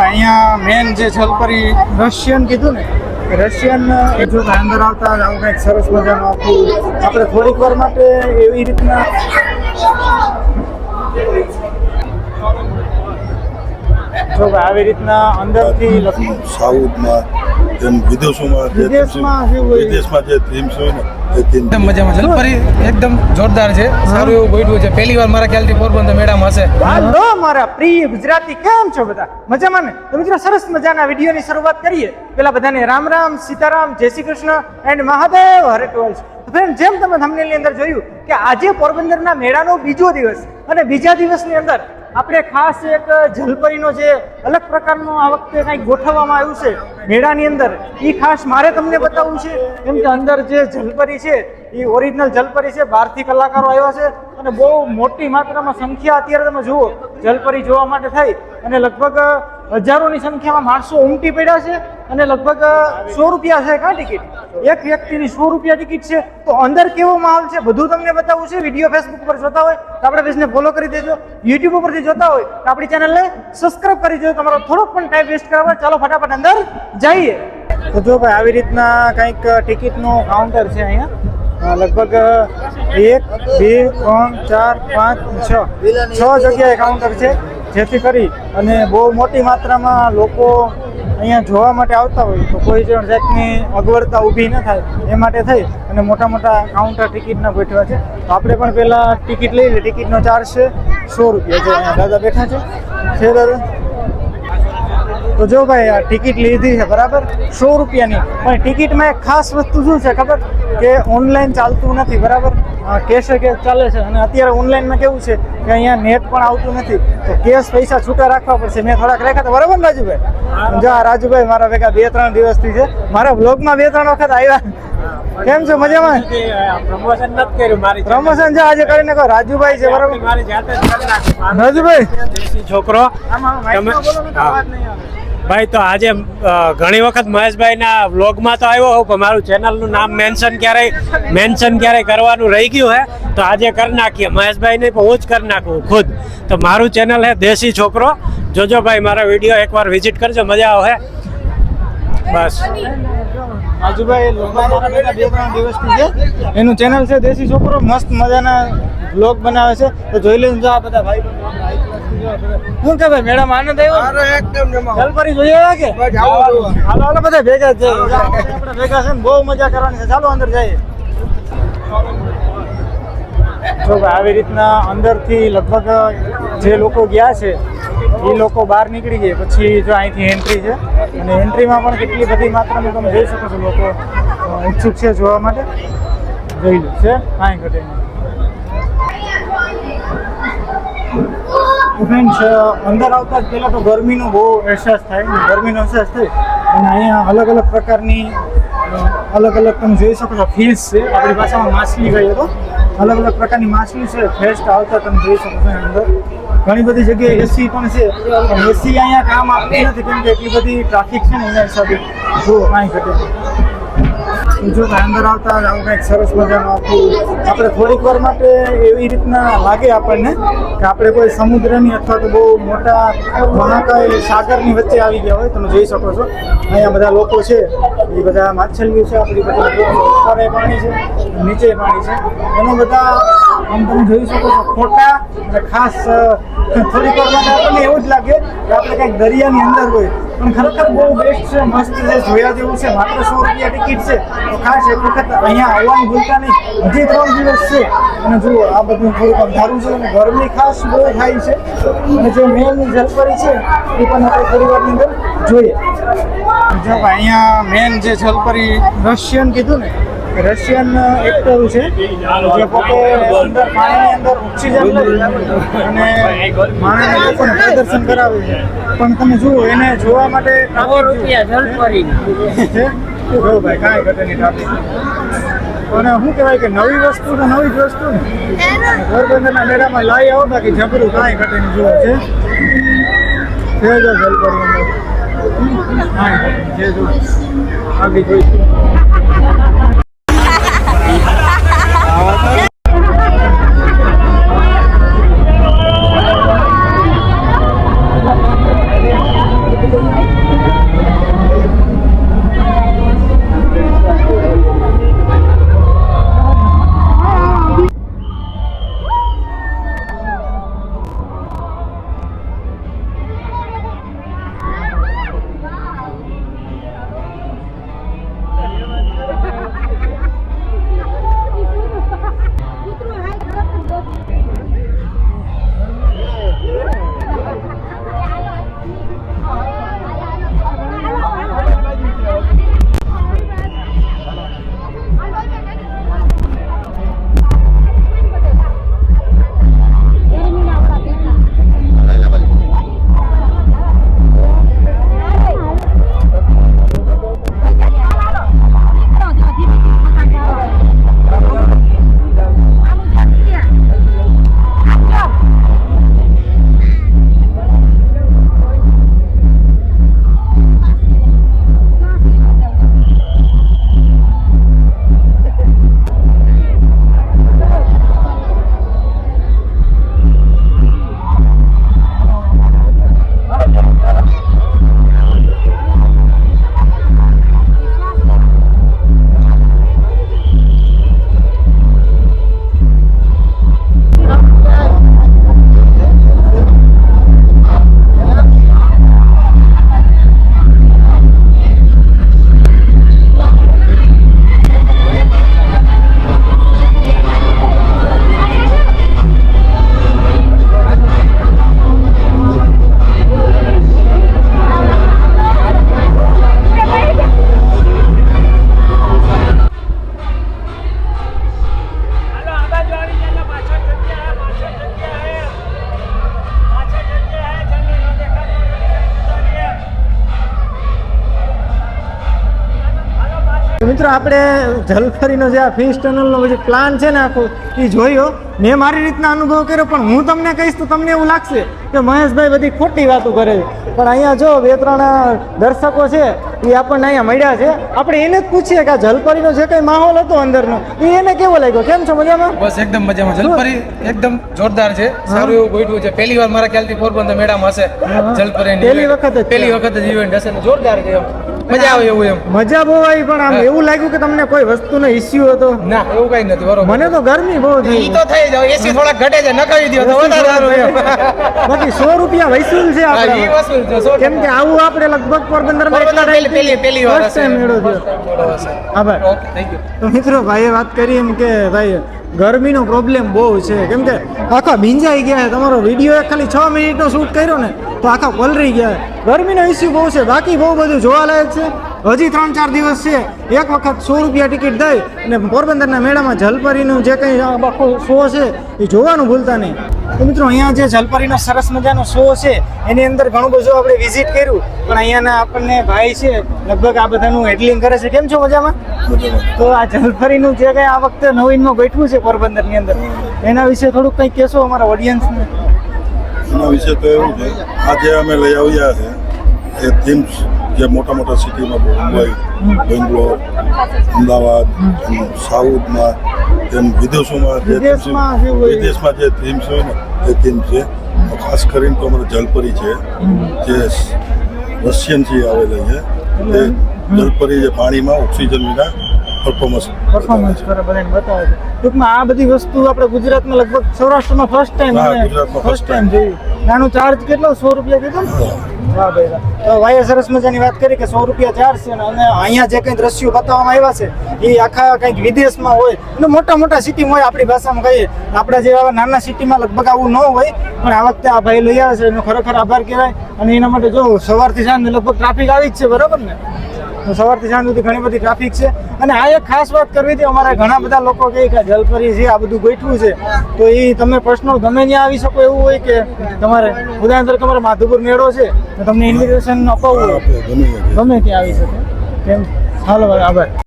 અહીંયા મેન જે છલપરી રશિયન કીધું ને રશિયન જો અંદર આવતા આવું કંઈક સરસ મજાનું આખું આપણે થોડીક વાર માટે એવી રીતના જો આવી રીતના અંદરથી લખ્યું સાઉથમાં જેમ વિદેશોમાં વિદેશમાં જે થીમ્સ હોય ને એકદમ મજામાં છે. ફરી એકદમ જોરદાર છે. સારું એવું ગોઠવું છે. પહેલી વાર મારા ખ્યાલથી પોરબંદર મેળામાં હશે. હાલો, મારા પ્રિય ગુજરાતી, કેમ છો બધા? મજામાં ને? તો મિત્રો, સરસ મજાના વિડીયોની શરૂઆત કરીએ. પેલા બધાને રામ રામ, સીતારામ, જય શ્રી કૃષ્ણ એન્ડ મહાદેવ, હરે ટોલ્સ ફ્રેન્ડ જેમ તમે thumbnail ની અંદર જોયું કે આજે પોરબંદરના મેળાનો બીજો દિવસ અને બીજા દિવસની અંદર આપણે ખાસ એક જલપરીનો જે અલગ પ્રકારનો આ વખતે કંઈક ગોઠવવામાં આવ્યું છે મેળાની અંદર એ ખાસ મારે તમને બતાવવું છે, કેમ કે અંદર જે જલપરી છે એ ઓરિજિનલ જલપરી છે બહારથી કલાકારો આવ્યા છે અને બહુ મોટી માત્રામાં સંખ્યા અત્યારે તમે જુઓ, જલપરી જોવા માટે થઈ અને લગભગ હજારોની સંખ્યામાં માણસો ઉમટી પડ્યા છે અને લગભગ સો રૂપિયા છે, કા ટિકિટ? એક વ્યક્તિની સો રૂપિયા ટિકિટ છે, તો અંદર કેવો માહોલ છે, બધું તમને બતાવવું છે. વીડિયો ફેસબુક પર જોતા હોય તો આપણે પેજને ફોલો કરી દેજો. યુટ્યુબ ઉપરથી જોતા હોય તો આપણી ચેનલને સબસ્ક્રાઈબ કરી દેજો. તમારો થોડોક પણ ટાઈમ વેસ્ટ કરવા ચાલો ફટાફટ અંદર જઈએ. તો જો ભાઈ, આવી રીતના કંઈક ટિકિટનું કાઉન્ટર છે અહીંયા. લગભગ, એક, બે, ત્રણ, ચાર, પાંચ, છ. છ જગ્યાએ કાઉન્ટર છે, જેથી કરી અને બહુ મોટી માત્રામાં લોકો અહીંયા જોવા માટે આવતા હોય તો કોઈ પણ જાતની અગવડતા ઊભી ન થાય, એ માટે થઈ અને મોટા મોટા કાઉન્ટર ટિકિટના બેઠવા છે. તો આપણે પણ પહેલાં ટિકિટ લઈ લઈએ. ટિકિટનો ચાર્જ છે સો રૂપિયા જો અહીંયા દાદા બેઠા છે. છે દાદા? તો જો ભાઈ, આ ટિકિટ લીધી છે, બરાબર? સો રૂપિયાની. પણ ટિકિટમાં એક ખાસ વસ્તુ શું છે ખબર? કે ઓનલાઈન ચાલતું નથી, બરાબર? કેશ કે ચાલે છે અને અત્યારે ઓનલાઈનમાં કેવું છે કે અહીંયા નેટ પણ આવતું નથી. તો કેશ પૈસા છૂટા રાખવા પડશે. મેં થોડાક રાખ્યા હતા બરાબર રાજુભાઈ? જો આ રાજુભાઈ મારા ભેગા બે ત્રણ દિવસથી છે. મારા બ્લોગમાં બે ત્રણ વખત આવ્યા. કેમ છો? મજામાં? પ્રમોશન નથી કર્યું મારી પ્રમોશન છે આજે કરીને કહો રાજુભાઈ છે બરાબર? મારી જાતે જ. રાજુભાઈ? છોકરો. આમાં નહીં ભાઈ, તો આજે ઘણી વખત મહેશભાઈના વ્લોગમાં તો આવ્યો હોઉં, પણ મારું ચેનલનું નામ મેન્શન ક્યારેય મેન્શન ક્યારેય કરવાનું રહી ગયું હે. તો આજે કરી નાખીએ. મહેશભાઈને પણ હું જ કરી નાખું, ખુદ. તો મારું ચેનલ હે દેશી છોકરો. જોજો ભાઈ, મારા વીડિયો એકવાર વિઝિટ કરજો, મજા આવે બસ. એનું ચેનલ છે દેશી છોકરો, મસ્ત મજાના બ્લોગ બનાવે છે. તો જોઈ લેજો આ બધા ભાઈ શું કે ભાઈ મેડમ આનંદ આવ્યો? જલપરી જોઈએ કે? હાલો હાલો બધા ભેગા છે આપણે ભેગા છે ને બહુ મજા કરવાની છે. ચાલો અંદર જઈએ. જો ભાઈ આવી રીતના અંદરથી લગભગ જે લોકો ગયા છે એ લોકો બહાર નીકળી ગયા. પછી જો અહીંથી એન્ટ્રી છે. અને એન્ટ્રીમાં પણ કેટલી બધી માત્રામાં તમે જોઈ શકો છો લોકો ઈચ્છુક છે જોવા માટે. જોઈ લો છે? અહીં ઘટે ફ્રેન્ડ્સ અંદર આવતા જ પહેલાં તો ગરમીનો બહુ અહેસાસ થાય ગરમીનો અહેસાસ થાય. અને અહીંયા અલગ અલગ પ્રકારની અલગ અલગ તમે જોઈ શકો છો ફિશ છે. આપણી ભાષામાં માછલી કહીએ તો. અલગ અલગ પ્રકારની માછલી છે ફેસ્ટ આવતા તમે જોઈ શકો છો અંદર. ઘણી બધી જગ્યાએ એસી પણ છે. પણ એસી અહીંયા કામ આપતી નથી, કેમ કે એટલી બધી ટ્રાફિક છે ને એના હિસાબે. જો કાંઈ ઘટે નહીં. અંદર આવતા આવું કંઈક સરસ મજાનું આખું આપણે થોડીક વાર માટે એવી રીતના લાગે આપણને કે આપણે કોઈ સમુદ્રની અથવા તો બહુ મોટા મહાકાય સાગરની વચ્ચે આવી ગયા હોય, તમે જોઈ શકો છો અહીંયા બધા લોકો છે, એ બધા માછલીઓ છે, આપણી બધા ઉપર પાણી છે, નીચે પાણી છે એમાં બધા આમ તમે જોઈ શકો છો, ખોટા અને ખાસ થોડીક વાર આપણને એવું જ લાગે કે આપણે કંઈક દરિયાની અંદર હોય. પણ ખરેખર બહુ બેસ્ટ છે, મસ્ત છે, જોયા જેવું છે, માત્ર સો રૂપિયા ટિકિટ છે. તો ખાસ એક વખત અહીંયા આવવાનું ભૂલતા નહીં. હજી ત્રણ દિવસ છે, અને જુઓ, આ બધું થોડુંક અંધારું છે અને ગરમી ખાસ બહુ થાય છે. અને જે મેન જલપરી છે, એ પણ આપણે થોડી અંદર જોઈએ. જો અહીંયા મેન જે જલપરી રશિયન કીધું ને રશિયન એક્ટર છે. જે પોતે અંદર પાણીની અંદર ઓક્સિજન અને માણસને લોકોને પ્રદર્શન કરાવે છે. પણ તમે જુઓ એને જોવા માટે રૂપિયા જલપરી જો ભાઈ કાંઈ ઘટે નહીં અને શું કહેવાય કે નવી વસ્તુ તો નવી જ વસ્તુ ને? પોરબંદરના મેળામાં લાવી આવો બાકી જબરું કાંઈ ઘટે નહીં જુઓ છે? જય જો જલપરી અંદર. કાંઈ ઘટે નહીં જો આગળ જોઈશું મિત્રો આપણે જલફરીનો જે આ ફિશ ટનલનો જે પ્લાન છે ને આખો એ જોયો. મેં મારી રીતના અનુભવ કર્યો પણ હું તમને કહીશ તો તમને એવું લાગશે કે મહેશભાઈ બધી ખોટી વાતો કરે છે. પણ અહીંયા જો બે ત્રણ દર્શકો છે એ આપણને અહીંયા મળ્યા છે. આપણે એને જ પૂછીએ કે આ જલપરીનો જે કંઈ માહોલ હતો અંદરનો એ એને કેવો લાગ્યો? કેમ છો મજામાં? બસ એકદમ મજામાં. જલપરી એકદમ જોરદાર છે. સારું એવું ગોઠવું છે. પહેલી વાર મારા ખ્યાલથી પોરબંદર મેળામાં હશે જલપરી પહેલી વખત પહેલી વખત જ ઇવેન્ટ હશે જોરદાર છે મજા આવે એવું એમ. મજા બહુ આવી પણ આમ એવું લાગ્યું કે તમને કોઈ વસ્તુનો ઇસ્યુ હતો? ના એવું કઈ નથી બરોબર. મને તો ગરમી બહુ થઈ. ઈ તો થઈ જાવ એસી થોડા ઘટે છે નખાવી દો તો વધારે સારું બાકી સો રૂપિયા વસૂલ છે આપણે ઈ આપણે છે કેમ કે આવું આપણે લગભગ પોરબંદરમાં એટલા પહેલી પહેલી પહેલી વાર હશે. મેળો છે time આભાર. ઓકે થેન્ક યુ તો મિત્રો ભાઈએ વાત કરી એમ કે ભાઈ ગરમીનો પ્રોબ્લેમ બહુ છે. કેમ કે આખા ભીંજાઈ ગયા છે. તમારો વીડિયો ખાલી છ મિનિટનો શૂટ કર્યો ને તો આખા પલરી ગયા ગરમીનો ઇસ્યુ બહુ છે. બાકી બહુ બધું જોવાલાયક છે. હજી ત્રણ ચાર દિવસ છે. એક વખત સો રૂપિયા ટિકિટ દઈ અને પોરબંદરના મેળામાં જલપરીનું જે કંઈ આખો શો છે એ જોવાનું ભૂલતા નહીં. તો મિત્રો, અહીંયા જે જલપરીનો સરસ મજાનો શો છે, એની અંદર ઘણું બધું આપણે વિઝિટ કર્યું. પણ અહીંયાના આપણને ભાઈ છે, લગભગ આ બધાનું હેડલિંગ કરે છે. કેમ છો મજામાં? તો આ જલપરીનું જે કંઈ આ વખતે નવીનમાં ગોઠવું છે પોરબંદરની અંદર, એના વિશે થોડુંક કંઈક કહેશો અમારા ઓડિયન્સને એના વિશે તો એવું છે. આજે અમે લઈ આવ્યા છે. એ થીમ્સ જે મોટા મોટા સિટીમાં મુંબઈ બેંગ્લોર અમદાવાદ સાઉથમાં એમ વિદેશોમાં જે વિદેશમાં જે થીમ્સ હોય ને એ થીમ છે. ખાસ કરીને તો અમારે જલપરી છે જે રશિયનથી આવેલી છે. એ જલપરી જે પાણીમાં ઓક્સિજન વિના પરફોર્મન્સ પરફોર્મન્સ કરે બધાને બતાવે છે. ટૂંકમાં આ બધી વસ્તુ આપણે ગુજરાતમાં લગભગ સૌરાષ્ટ્રમાં ફર્સ્ટ ટાઈમ ફર્સ્ટ ટાઈમ જોયું. નાનું ચાર્જ કેટલો? સો રૂપિયા કીધું ને? વાહ ભાઈ. તો ભાઈએ સરસ મજાની વાત કરી કે સો રૂપિયા ચાર્જ છે અને અહીંયા જે કંઈ દ્રશ્યો બતાવવામાં આવ્યા છે એ આખા કંઈક વિદેશમાં હોય, અને મોટા મોટા સિટીમાં હોય આપણી ભાષામાં કહીએ, આપણા જેવા નાના સિટીમાં લગભગ આવું ન હોય, પણ આ વખતે આ ભાઈ લઈ આવે છે, એનો ખરેખર આભાર કહેવાય અને એના માટે જો સવારથી સાંજ લગભગ ટ્રાફિક આવી જ છે, બરાબર ને સવારથી સાંજ સુધી ઘણી બધી ટ્રાફિક છે. અને આ એક ખાસ વાત કરવી હતી અમારા ઘણા બધા લોકો કહે કે જલપરી છે આ બધું ગોઠવું છે. તો એ તમે પર્સનલ ગમે ત્યાં આવી શકો એવું હોય કે તમારે ઉદાહરણ તરીકે તમારે માધુપુર મેળો છે તો તમને ઇન્વિટેશન અપાવવું ગમે ગમે ત્યાં આવી શકે. કેમ? હાલો ભાઈ આભાર.